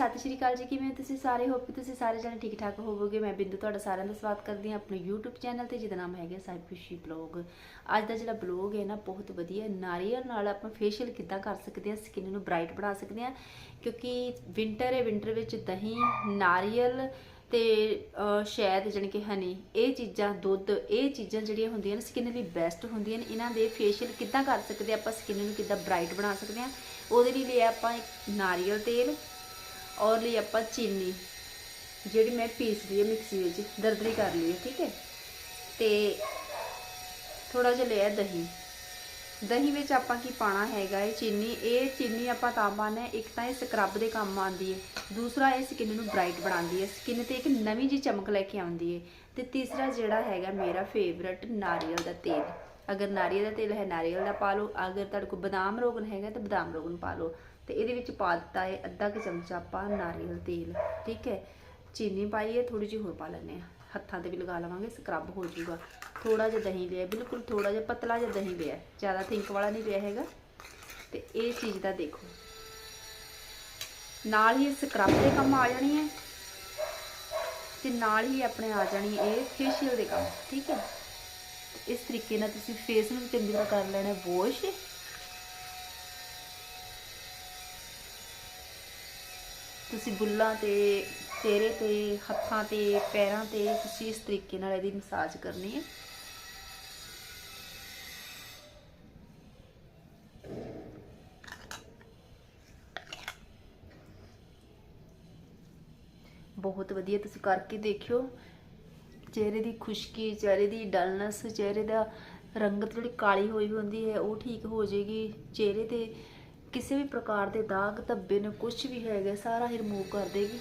ਸਤਿ ਸ਼੍ਰੀ ਅਕਾਲ ਜੀ, ਕਿਵੇਂ ਤੁਸੀਂ ਸਾਰੇ? ਹੋਪ ਕਿ ਤੁਸੀਂ ਸਾਰੇ ਜਣੇ ਠੀਕ ਠਾਕ ਹੋਵੋਗੇ। ਮੈਂ ਬਿੰਦੂ ਤੁਹਾਡਾ ਸਾਰਿਆਂ ਦਾ ਸਵਾਗਤ ਕਰਦੀ ਹਾਂ ਆਪਣੇ YouTube ਚੈਨਲ ਤੇ, ਜਿਹਦਾ ਨਾਮ ਹੈਗਾ ਸਾਹਿਬ ਖੁਸ਼ੀ ਬਲੌਗ ਅੱਜ ਦਾ ਜਿਹੜਾ ਬਲੌਗ ਹੈ ਨਾ, ਬਹੁਤ ਵਧੀਆ ਨਾਰੀਅਲ ਨਾਲ ਆਪਾਂ ਫੇਸ਼ੀਅਲ ਕਿੱਦਾਂ ਕਰ ਸਕਦੇ ਹਾਂ ਸਕਿਨ ਨੂੰ ਬ੍ਰਾਈਟ ਬਣਾ ਸਕਦੇ ਹਾਂ, ਕਿਉਂਕਿ ਵਿੰਟਰ ਹੈ ਵਿੰਟਰ ਵਿੱਚ ਦਹੀਂ, ਨਾਰੀਅਲ ਤੇ ਸ਼ਾਇਦ ਸ਼ਹਿਦ ਜਾਣੀ ਕਿ ਹਨੀ ਇਹ ਚੀਜ਼ਾਂ, ਦੁੱਧ, ਇਹ ਚੀਜ਼ਾਂ ਜਿਹੜੀਆਂ ਹੁੰਦੀਆਂ ਨੇ ਸਕਿਨ ਲਈ ਬੈਸਟ ਹੁੰਦੀਆਂ ਨੇ। ਇਹਨਾਂ ਦੇ ਫੇਸ਼ੀਅਲ ਕਿੱਦਾਂ ਕਰ ਸਕਦੇ ਆਪਾਂ ਸਕਿਨ ਨੂੰ ਕਿੱਦਾਂ ਬ੍ਰਾਈਟ ਬਣਾ ਸਕਦੇ ਹਾਂ। ਉਹਦੇ ਲਈ ਲਿਆ ਆਪਾਂ ਇੱਕ ਨਾਰੀਅਲ ਤੇਲ ਔਰ ਲਈ ਆਪਾਂ ਚੀਨੀ, ਜਿਹੜੀ ਮੈਂ ਪੀਸ ਲਈ ਹੈ ਮਿਕਸੀ ਵਿੱਚ, ਦਰਦਰੀ ਕਰ ਲਈ ਠੀਕ ਹੈ। ਤੇ ਥੋੜਾ ਜਿਹਾ ਲਿਆ ਦਹੀਂ। ਦਹੀਂ ਵਿੱਚ ਆਪਾਂ ਕੀ ਪਾਣਾ ਹੈਗਾ ਹੈ ਚੀਨੀ? ਇਹ ਚੀਨੀ ਆਪਾਂ ਤਾਂ ਪਾਣਾ ਹੈ, ਇੱਕ ਤਾਂ ਇਹ ਸਕਰਬ ਦੇ ਕੰਮ ਆਉਂਦੀ ਹੈ, ਦੂਸਰਾ ਇਹ ਸਕਿਨ ਨੂੰ ਬ੍ਰਾਈਟ ਬਣਾਉਂਦੀ ਹੈ ਸਕਿਨ ਤੇ ਇੱਕ ਨਵੀਂ ਜੀ ਚਮਕ ਲੈ ਕੇ ਆਉਂਦੀ ਹੈ। ਤੇ ਤੀਸਰਾ ਜਿਹੜਾ ਹੈਗਾ ਮੇਰਾ ਫੇਵਰਟ ਨਾਰੀਅਲ ਦਾ ਤੇਲ। ਅਗਰ ਨਾਰੀਅਲ ਦਾ ਤੇਲ ਹੈ, ਨਾਰੀਅਲ ਦਾ ਪਾ ਲਓ। ਅਗਰ ਤੁਹਾਡੇ ਕੋਲ ਬਦਾਮ ਰੋਗਨ ਹੈਗਾ, ਤਾਂ ਬਦਾਮ ਰੋਗਨ ਪਾ ਲਓ। ਤੇ ਇਹਦੇ ਵਿੱਚ ਪਾ ਦਿੱਤਾ ਹੈ ਅੱਧਾ ਕੁ ਚਮਚਾ ਆਪਾਂ ਨਾਰੀਅਲ ਤੇਲ, ਠੀਕ ਹੈ? ਚੀਨੀ ਪਾਈਏ ਥੋੜੀ ਜਿਹੀ ਹੋਰ ਪਾ ਲੈਂਦੇ ਆ ਹੱਥਾਂ ਤੇ ਵੀ ਲਗਾ ਲਵਾਂਗੇ ਸਕਰਬ ਹੋ ਜਾਊਗਾ। ਥੋੜਾ ਜਿਹਾ ਦਹੀਂ ਲਿਆ, ਬਿਲਕੁਲ ਥੋੜਾ ਜਿਹਾ ਪਤਲਾ ਜਿਹਾ ਦਹੀਂ ਲਿਆ ਜ਼ਿਆਦਾ ਥਿੰਕ ਵਾਲਾ ਨਹੀਂ ਲਿਆ ਹੈਗਾ। ਤੇ ਇਹ ਚੀਜ਼ ਦਾ ਦੇਖੋ। ਨਾਲ ਹੀ ਸਕਰਬ ਦੇ ਕੰਮ ਆ ਜਾਣੀ ਹੈ। ਤੇ ਨਾਲ ਹੀ ਆਪਣੇ ਆ ਜਾਣੀ ਇਹ ਫੇਸ਼ੀਅਲ ਦੇ ਕੰਮ, ਠੀਕ ਹੈ? ਇਸ ਤਰੀਕੇ ਨਾਲ ਤੁਸੀਂ ਫੇਸ ਨੂੰ ਚੰਗੀ ਤਰ੍ਹਾਂ ਕਰ ਲੈਣਾ ਵਾਸ਼ ਤੁਸੀਂ ਬੁੱਲਾਂ ਤੇ ਚਿਹਰੇ ਤੇ, ਹੱਥਾਂ ਤੇ, ਪੈਰਾਂ ਤੇ ਤੁਸੀਂ ਇਸ ਤਰੀਕੇ ਨਾਲ ਇਹਦੀ ਮਸਾਜ ਕਰਨੀ ਹੈ। ਬਹੁਤ ਵਧੀਆ ਤੁਸੀਂ ਕਰਕੇ ਦੇਖਿਓ। ਚਿਹਰੇ ਦੀ ਖੁਸ਼ਕੀ, ਚਿਹਰੇ ਦੀ ਡਲਨੈਸ, ਚਿਹਰੇ ਦਾ ਰੰਗਤ ਜਿਹੜੀ ਕਾਲੀ ਹੋਈ ਹੁੰਦੀ ਹੈ, ਉਹ ਠੀਕ ਹੋ ਜਾਏਗੀ। ਚਿਹਰੇ ਤੇ ਕਿਸੇ ਵੀ ਪ੍ਰਕਾਰ ਦੇ ਦਾਗ ਧੱਬੇ ਨੇ ਕੁਝ ਵੀ ਹੈਗਾ, ਸਾਰਾ ਹੀ ਰਿਮੂਵ ਕਰ ਦੇਗੀ।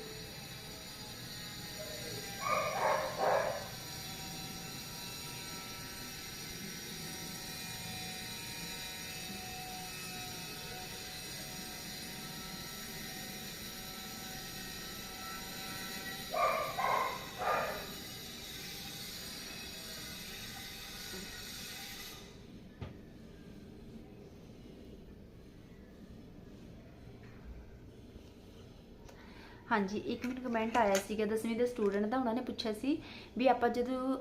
ਹਾਂਜੀ, ਇੱਕ ਮਿੰਟ ਕਮੈਂਟ ਆਇਆ ਸੀਗਾ 10ਵੀਂ ਦੇ ਸਟੂਡੈਂਟ ਦਾ, ਉਹਨਾਂ ਨੇ ਪੁੱਛਿਆ ਸੀ ਵੀ ਆਪਾਂ ਜਦੋਂ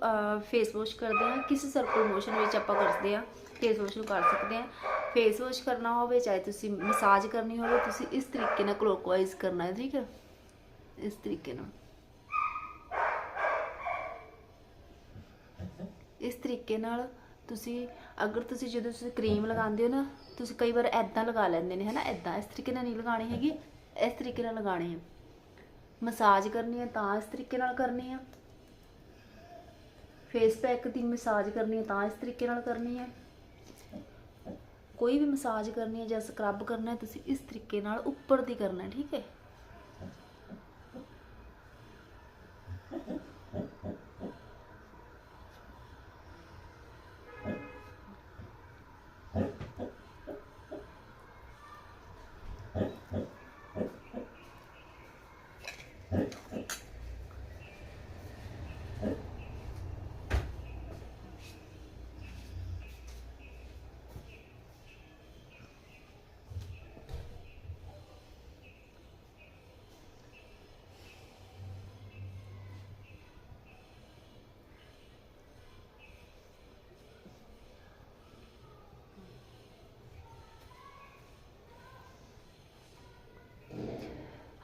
ਫੇਸ ਵਾਸ਼ ਕਰਦੇ ਹਾਂ, ਕਿਸ ਸਰਕਲ ਮੋਸ਼ਨ ਵਿੱਚ ਆਪਾਂ ਕਰਦੇ ਹਾਂ? ਫੇਸ ਵਾਸ਼ ਨੂੰ ਕਰ ਸਕਦੇ ਹਾਂ। ਫੇਸ ਵਾਸ਼ ਕਰਨਾ ਹੋਵੇ, ਚਾਹੇ ਤੁਸੀਂ ਮਸਾਜ ਕਰਨੀ ਹੋਵੇ, ਤੁਸੀਂ ਇਸ ਤਰੀਕੇ ਨਾਲ ਕਲੋਕਵਾਈਜ਼ ਕਰਨਾ ਹੈ, ਠੀਕ ਹੈ? ਇਸ ਤਰੀਕੇ ਨਾਲ। ਇਸ ਤਰੀਕੇ ਨਾਲ ਤੁਸੀਂ, ਅਗਰ ਤੁਸੀਂ ਜਦੋਂ ਤੁਸੀਂ ਕਰੀਮ ਲਗਾਉਂਦੇ ਹੋ ਨਾ, ਤੁਸੀਂ ਕਈ ਵਾਰ ਐਦਾਂ ਲਗਾ ਲੈਂਦੇ ਨੇ, ਹਨਾ? ਐਦਾਂ ਇਸ ਤਰੀਕੇ ਨਾਲ ਨਹੀਂ ਲਗਾਣੀ ਹੈਗੀ, ਇਸ ਤਰੀਕੇ ਨਾਲ ਲਗਾਣੀ ਹੈ। ਮਸਾਜ ਕਰਨੀ ਹੈ, ਤਾਂ ਇਸ ਤਰੀਕੇ ਨਾਲ ਕਰਨੀ ਹੈ। ਫੇਸ ਪੈਕ ਦੀ ਮਸਾਜ ਕਰਨੀ ਹੈ, ਤਾਂ ਇਸ ਤਰੀਕੇ ਨਾਲ ਕਰਨੀ ਹੈ। ਕੋਈ ਵੀ ਮਸਾਜ ਕਰਨੀ ਹੈ ਜਾਂ ਸਕਰਬ ਕਰਨਾ ਹੈ, ਤੁਸੀਂ ਇਸ ਤਰੀਕੇ ਨਾਲ ਉੱਪਰ ਦੀ ਕਰਨਾ ਹੈ, ਠੀਕ ਹੈ।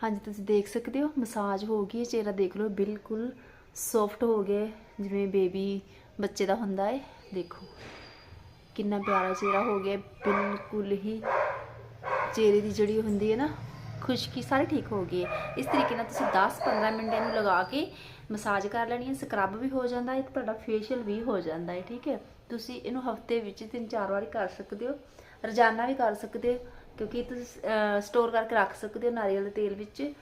ਹਾਂਜੀ, ਤੁਸੀਂ ਦੇਖ ਸਕਦੇ ਹੋ, ਮਸਾਜ ਹੋ ਗਈ ਚਿਹਰਾ ਦੇਖ ਲਓ, ਬਿਲਕੁਲ ਸੌਫਟ ਹੋ ਗਿਆ ਜਿਵੇਂ ਬੇਬੀ ਬੱਚੇ ਦਾ ਹੁੰਦਾ ਹੈ, ਦੇਖੋ। ਕਿੰਨਾ ਪਿਆਰਾ ਚਿਹਰਾ ਹੋ ਗਿਆ ਬਿਲਕੁਲ ਹੀ ਚਿਹਰੇ ਦੀ ਜਿਹੜੀ ਹੁੰਦੀ ਹੈ ਨਾ, ਖੁਸ਼ਕੀ ਸਾਰੀ ਠੀਕ ਹੋ ਗਈ ਹੈ। ਇਸ ਤਰੀਕੇ ਨਾਲ ਤੁਸੀਂ 10-15 ਮਿੰਟ ਇਹਨੂੰ ਲਗਾ ਕੇ ਮਸਾਜ ਕਰ ਲੈਣੀ ਹੈ ਸਕਰਬ ਵੀ ਹੋ ਜਾਂਦਾ ਹੈ ਤੇ ਤੁਹਾਡਾ ਫੇਸ਼ੀਅਲ ਵੀ ਹੋ ਜਾਂਦਾ ਹੈ, ਠੀਕ ਹੈ। ਤੁਸੀਂ ਇਹਨੂੰ ਹਫ਼ਤੇ ਵਿੱਚ 3-4 ਵਾਰੀ ਕਰ ਸਕਦੇ ਹੋ, ਰੋਜ਼ਾਨਾ ਵੀ ਕਰ ਸਕਦੇ ਹੋ ਕਿਉਂਕਿ ਤੁਸੀਂ ਸਟੋਰ ਕਰਕੇ ਰੱਖ ਸਕਦੇ ਹੋ, ਨਾਰੀਅਲ ਦੇ ਤੇਲ ਵਿੱਚ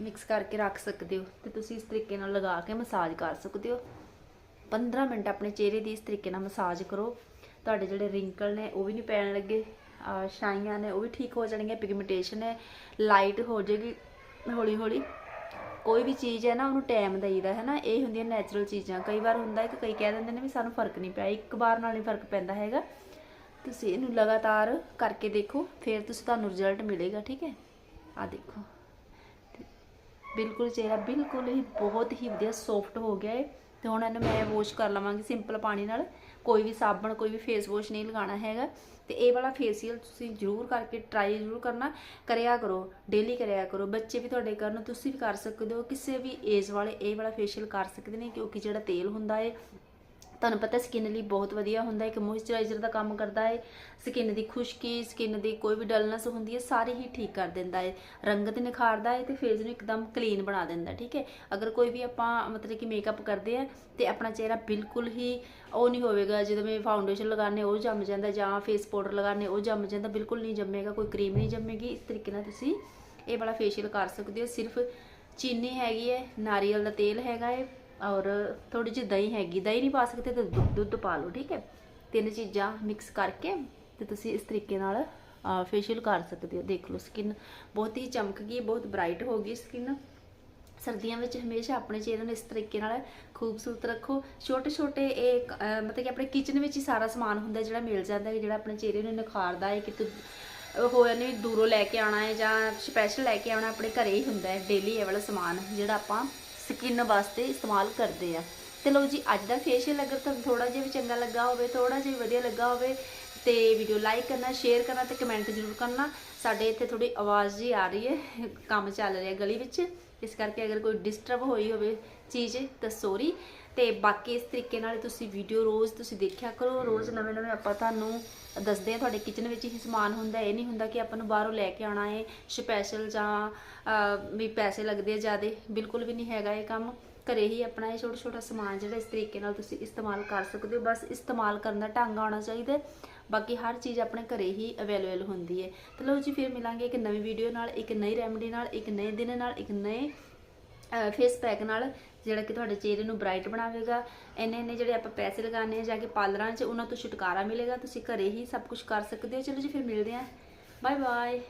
ਮਿਕਸ ਕਰਕੇ ਰੱਖ ਸਕਦੇ ਹੋ। ਤੇ ਤੁਸੀਂ ਇਸ ਤਰੀਕੇ ਨਾਲ ਲਗਾ ਕੇ ਮਸਾਜ ਕਰ ਸਕਦੇ ਹੋ। 15 ਮਿੰਟ ਆਪਣੇ ਚਿਹਰੇ ਦੀ ਇਸ ਤਰੀਕੇ ਨਾਲ ਮਸਾਜ ਕਰੋ। ਤੁਹਾਡੇ ਜਿਹੜੇ ਰਿੰਕਲ ਨੇ, ਉਹ ਵੀ ਨਹੀਂ ਪੈਣ ਲੱਗੇ। ਅਹ, ਛਾਈਆਂ ਨੇ, ਉਹ ਵੀ ਠੀਕ ਹੋ ਜਾਣਗੀਆਂ ਪਿਗਮੈਂਟੇਸ਼ਨ ਹੈ ਲਾਈਟ ਹੋ ਜਾਏਗੀ ਹੌਲੀ ਹੌਲੀ ਕੋਈ ਵੀ ਚੀਜ਼ ਹੈ ਨਾ, ਉਹਨੂੰ ਟਾਈਮ ਦੇਈਦਾ ਹੈ ਨਾ। ਇਹ ਹੁੰਦੀਆਂ ਨੈਚੁਰਲ ਚੀਜ਼ਾਂ। ਕਈ ਵਾਰ ਹੁੰਦਾ ਹੈ ਕਿ ਕਈ ਕਹਿ ਦਿੰਦੇ ਨੇ ਵੀ ਸਾਨੂੰ ਫ਼ਰਕ ਨਹੀਂ ਪਿਆ। ਇੱਕ ਵਾਰ ਨਾਲ ਨਹੀਂ ਫ਼ਰਕ ਪੈਂਦਾ ਹੈਗਾ। ਤੁਸੀਂ ਇਹਨੂੰ ਲਗਾਤਾਰ ਕਰਕੇ ਦੇਖੋ, ਫਿਰ ਤੁਸੀਂ ਤੁਹਾਨੂੰ ਰਿਜ਼ਲਟ ਮਿਲੇਗਾ, ਠੀਕ ਹੈ? ਆ ਦੇਖੋ। ਬਿਲਕੁਲ ਚਿਹਰਾ ਬਿਲਕੁਲ ਹੀ ਬਹੁਤ ਹੀ ਵਧੀਆ ਸੌਫਟ ਹੋ ਗਿਆ ਹੈ ਤੇ ਹੁਣ ਇਹਨੂੰ ਮੈਂ ਵਾਸ਼ ਕਰ ਲਵਾਂਗੀ ਸਿੰਪਲ ਪਾਣੀ ਨਾਲ। ਕੋਈ ਵੀ ਸਾਬਣ, ਕੋਈ ਵੀ ਫੇਸ ਵਾਸ਼ ਨਹੀਂ ਲਗਾਉਣਾ ਹੈਗਾ। ਤੇ ਇਹ ਵਾਲਾ ਫੇਸ਼ੀਅਲ ਤੁਸੀਂ ਜ਼ਰੂਰ ਕਰਕੇ ਟਰਾਈ ਜ਼ਰੂਰ ਕਰਨਾ। ਕਰਿਆ ਕਰੋ ਡੇਲੀ ਕਰਿਆ ਕਰੋ। ਬੱਚੇ ਵੀ ਤੁਹਾਡੇ ਕਰਨ, ਤੁਸੀਂ ਵੀ ਕਰ ਸਕਦੇ ਹੋ। ਕਿਸੇ ਵੀ ਏਜ ਵਾਲੇ ਇਹ ਵਾਲਾ ਫੇਸ਼ੀਅਲ ਕਰ ਸਕਦੇ ਨੇ, ਕਿਉਂਕਿ ਜਿਹੜਾ ਤੇਲ ਹੁੰਦਾ ਹੈ ਤੁਹਾਨੂੰ ਪਤਾ ਸਕਿਨ ਲਈ ਬਹੁਤ ਵਧੀਆ ਹੁੰਦਾ ਹੈ ਕਿ ਮੋਇਸਚਰਾਈਜ਼ਰ ਦਾ ਕੰਮ ਕਰਦਾ ਹੈ ਸਕਿਨ ਦੀ ਖੁਸ਼ਕੀ ਸਕਿਨ ਦੀ ਕੋਈ ਵੀ ਡਲਨੈਸ ਹੁੰਦੀ ਹੈ, ਸਾਰੀ ਹੀ ਠੀਕ ਕਰ ਦਿੰਦਾ ਹੈ, ਰੰਗਤ ਨਿਖਾਰਦਾ ਹੈ ਤੇ ਫੇਸ ਨੂੰ ਇੱਕਦਮ ਕਲੀਨ ਬਣਾ ਦਿੰਦਾ ਠੀਕ ਹੈ। ਅਗਰ ਕੋਈ ਵੀ ਆਪਾਂ ਮਤਲਬ ਕਿ ਮੇਕਅਪ ਕਰਦੇ ਆ ਤੇ ਆਪਣਾ ਚਿਹਰਾ ਬਿਲਕੁਲ ਹੀ ਉਹ ਨਹੀਂ ਹੋਵੇਗਾ, ਜਦੋਂ ਮੈਂ ਫਾਊਂਡੇਸ਼ਨ ਲਗਾਉਂਦੇ ਉਹ ਜੰਮ ਜਾਂਦਾ ਜਾਂ ਫੇਸ ਪਾਊਡਰ ਲਗਾਉਂਦੇ ਉਹ ਜੰਮ ਜਾਂਦਾ, ਬਿਲਕੁਲ ਨਹੀਂ ਜੰਮੇਗਾ, ਕੋਈ ਕਰੀਮ ਨਹੀਂ ਜੰਮੇਗੀ, ਇਸ ਤਰੀਕੇ ਨਾਲ ਤੁਸੀਂ ਇਹ ਵਾਲਾ ਫੇਸ਼ੀਅਲ ਕਰ ਸਕਦੇ ਹੋ, ਸਿਰਫ ਚੀਨੀ ਹੈਗੀ ਹੈ, ਨਾਰੀਅਲ ਦਾ ਤੇਲ ਹੈਗਾ ਹੈ ਔਰ ਥੋੜੀ ਜਿਹੀ ਦਹੀਂ ਹੈਗੀ, ਦਹੀਂ ਨਹੀਂ ਪਾ ਸਕਦੇ ਤਾਂ ਦੁੱਧ- ਦੁੱਧ ਪਾ ਲਓ, ਠੀਕ ਹੈ? ਤਿੰਨ ਚੀਜ਼ਾਂ ਮਿਕਸ ਕਰਕੇ ਤੇ ਤੁਸੀਂ ਇਸ ਤਰੀਕੇ ਨਾਲ ਫੇਸ਼ੀਅਲ ਕਰ ਸਕਦੇ ਹੋ। ਦੇਖ ਲਓ ਸਕਿਨ ਬਹੁਤ ਹੀ ਚਮਕ ਗਈ, ਬਹੁਤ ਬ੍ਰਾਈਟ ਹੋ ਗਈ ਸਕਿਨ ਸਰਦੀਆਂ ਵਿੱਚ ਹਮੇਸ਼ਾ ਆਪਣੇ ਚਿਹਰੇ ਨੂੰ ਇਸ ਤਰੀਕੇ ਨਾਲ ਖੂਬਸੂਰਤ ਰੱਖੋ। ਛੋਟੇ ਛੋਟੇ ਇਹ ਮਤਲਬ ਕਿ ਆਪਣੇ ਕਿਚਨ ਵਿੱਚ ਹੀ ਸਾਰਾ ਸਮਾਨ ਹੁੰਦਾ ਜਿਹੜਾ ਮਿਲ ਜਾਂਦਾ ਹੈ, ਜਿਹੜਾ ਆਪਣੇ ਚਿਹਰੇ ਨੂੰ ਨਿਖਾਰਦਾ ਹੈ ਕਿ ਤੁ- ਹੋਇਆ ਨਹੀਂ ਦੂਰੋਂ ਲੈ ਕੇ ਆਉਣਾ ਹੈ ਜਾਂ ਸਪੈਸ਼ਲ ਲੈ ਕੇ ਆਉਣਾ ਆਪਣੇ ਘਰੇ ਹੀ ਹੁੰਦਾ ਹੈ ਡੇਲੀ ਇਹ ਵਾਲਾ ਸਮਾਨ ਜਿਹੜਾ ਆਪਾਂ ਸਕਿਨ ਵਾਸਤੇ ਇਸਤੇਮਾਲ ਕਰਦੇ ਆ। ਤੇ ਲਓ ਜੀ, ਅੱਜ ਦਾ ਫੇਸ਼ੀਅਲ ਅਗਰ ਤੁਹਾਨੂੰ ਥੋੜਾ ਜਿਹਾ ਵੀ ਚੰਗਾ ਲੱਗਾ ਹੋਵੇ ਥੋੜਾ ਜਿਹਾ ਵੀ ਵਧੀਆ ਲੱਗਾ ਹੋਵੇ, ਤੇ ਵੀਡੀਓ ਲਾਈਕ ਕਰਨਾ ਸ਼ੇਅਰ ਕਰਨਾ ਤੇ ਕਮੈਂਟ ਜ਼ਰੂਰ ਕਰਨਾ। ਸਾਡੇ ਇੱਥੇ ਥੋੜੀ ਆਵਾਜ਼ ਜੀ ਆ ਰਹੀ ਹੈ, ਕੰਮ ਚੱਲ ਰਿਹਾ ਗਲੀ ਵਿੱਚ। ਇਸ ਕਰਕੇ ਅਗਰ ਕੋਈ ਡਿਸਟਰਬ ਹੋਈ ਹੋਵੇ ਚੀਜ਼, ਤਾਂ ਸੋਰੀ ਤੇ ਬਾਕੀ ਇਸ ਤਰੀਕੇ ਨਾਲ ਤੁਸੀਂ ਵੀਡੀਓ ਰੋਜ਼ ਤੁਸੀਂ ਦੇਖਿਆ ਕਰੋ ਰੋਜ਼ ਨਵੇਂ ਨਵੇਂ ਆਪਾਂ ਤੁਹਾਨੂੰ ਦੱਸਦੇ ਆ ਤੁਹਾਡੇ ਕਿਚਨ ਵਿੱਚ ਹੀ ਸਮਾਨ ਹੁੰਦਾ ਇਹ ਨਹੀਂ ਹੁੰਦਾ ਕਿ ਆਪਾਂ ਨੂੰ ਬਾਹਰੋਂ ਲੈ ਕੇ ਆਉਣਾ ਹੈ ਸਪੈਸ਼ਲ ਜਾਂ ਵੀ ਪੈਸੇ ਲੱਗਦੇ ਆ ਜ਼ਿਆਦੇ ਬਿਲਕੁਲ ਵੀ ਨਹੀਂ ਹੈਗਾ ਇਹ ਕੰਮ। ਘਰੇ ਹੀ ਆਪਣਾ ਇਹ ਛੋਟਾ ਛੋਟਾ ਸਮਾਨ ਜਿਹੜਾ ਇਸ ਤਰੀਕੇ ਨਾਲ ਤੁਸੀਂ ਇਸਤੇਮਾਲ ਕਰ ਸਕਦੇ ਹੋ ਬਸ ਇਸਤੇਮਾਲ ਕਰਨ ਦਾ ਢੰਗ ਆਉਣਾ ਚਾਹੀਦਾ। ਬਾਕੀ ਹਰ ਚੀਜ਼ ਆਪਣੇ ਘਰੇ ਹੀ ਅਵੇਲੇਬਲ ਹੁੰਦੀ ਹੈ। ਤੇ ਲਓ ਜੀ ਫਿਰ ਮਿਲਾਂਗੇ ਇੱਕ ਨਵੀਂ ਵੀਡੀਓ ਨਾਲ ਇੱਕ ਨਈ ਰੈਮਡੀ ਨਾਲ ਇੱਕ ਨਏ ਦਿਨ ਨਾਲ ਇੱਕ ਨਏ ਫੇਸ ਪੈਕ ਨਾਲ ਜਿਹੜਾ ਕਿ ਤੁਹਾਡੇ ਚਿਹਰੇ ਨੂੰ ਬ੍ਰਾਈਟ ਬਣਾਵੇਗਾ। ਇੰਨੇ ਇੰਨੇ ਜਿਹੜੇ ਆਪਾਂ ਪੈਸੇ ਲਗਾਉਂਦੇ ਆ ਜਾ ਕੇ ਪਾਰਲਰਾਂ 'ਚ ਉਹਨਾਂ ਤੋਂ ਛੁਟਕਾਰਾ ਮਿਲੇਗਾ। ਤੁਸੀਂ ਘਰੇ ਹੀ ਸਭ ਕੁਝ ਕਰ ਸਕਦੇ ਹੋ। ਚਲੋ ਜੀ, ਫਿਰ ਮਿਲਦੇ ਹਾਂ। Bye bye